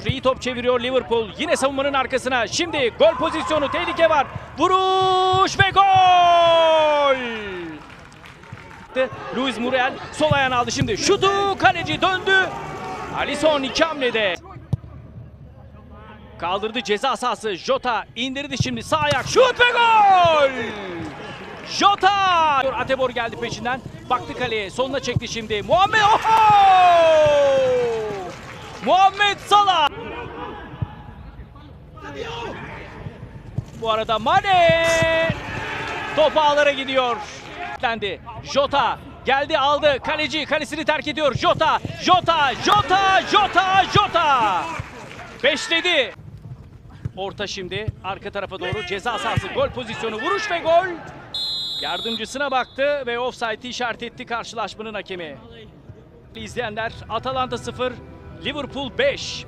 çeviriyor. iyi top çeviriyor Liverpool. Yine savunmanın arkasına. Şimdi gol pozisyonu. Tehlike var. Vuruş ve gol! Luis Muriel sol ayağını aldı şimdi. Şutu kaleci döndü. Alisson iki hamlede. Kaldırdı ceza sahası. Jota indirdi şimdi sağ ayak. Şut ve gol! Jota! Atebor geldi peşinden. Baktı kaleye. Sonuna çekti şimdi. Muhammed Oho! Muhammed Salah! Bu arada Mane! Top ağlara gidiyor. Jota geldi aldı. Kaleci kalesini terk ediyor. Jota, Jota, Jota, Jota, Jota. Beşledi. Orta şimdi arka tarafa doğru ceza sahası gol pozisyonu vuruş ve gol. Yardımcısına baktı ve offside işaret etti karşılaşmanın hakemi. İzleyenler Atalanta 0, Liverpool 5.